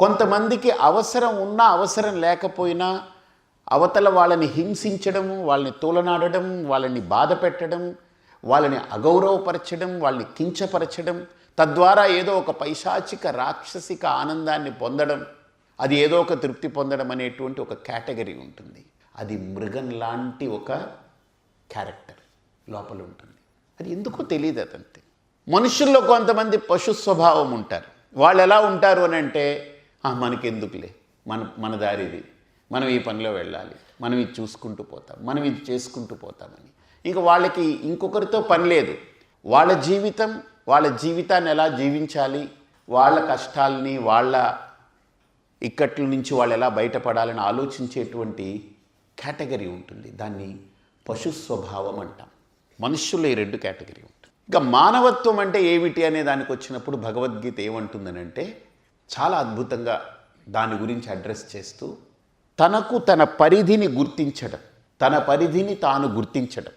కొంతమందికి అవసరం ఉన్నా అవసరం లేకపోయినా అవతల వాళ్ళని హింసించడం వాళ్ళని తూలనాడడం వాళ్ళని బాధ పెట్టడం వాళ్ళని అగౌరవపరచడం వాళ్ళని కించపరచడం తద్వారా ఏదో ఒక పైశాచిక రాక్షసిక ఆనందాన్ని పొందడం అది ఏదో ఒక తృప్తి పొందడం అనేటువంటి ఒక కేటగిరీ ఉంటుంది. అది మృగం లాంటి ఒక క్యారెక్టర్ లోపల ఉంటుంది. అది ఎందుకో తెలియదు అదంతే. మనుషుల్లో కొంతమంది పశు స్వభావం ఉంటారు. వాళ్ళు ఎలా ఉంటారు అని అంటే మనకెందుకులే? మన మన దారిది మనం ఈ పనిలో వెళ్ళాలి. మనం ఇది చూసుకుంటూ పోతాం. మనం ఇది చేసుకుంటూ పోతామని. ఇంకా వాళ్ళకి ఇంకొకరితో పని లేదు. వాళ్ళ జీవితం వాళ్ళ జీవితాన్ని ఎలా జీవించాలి? వాళ్ళ కష్టాలని వాళ్ళ ఇక్కట్ల నుంచి వాళ్ళు ఎలా బయటపడాలని ఆలోచించేటువంటి కేటగిరీ ఉంటుంది. దాన్ని పశు స్వభావం అంటాం. మనుషుల్లో ఈ రెండు కేటగిరీ ఉంటుంది ఇక మానవత్వం అంటే ఏమిటి అనే దానికి వచ్చినప్పుడు భగవద్గీత ఏమంటుందనంటే చాలా అద్భుతంగా దాని గురించి అడ్రస్ చేస్తూ తనకు తన పరిధిని గుర్తించడం తన పరిధిని తాను గుర్తించడం.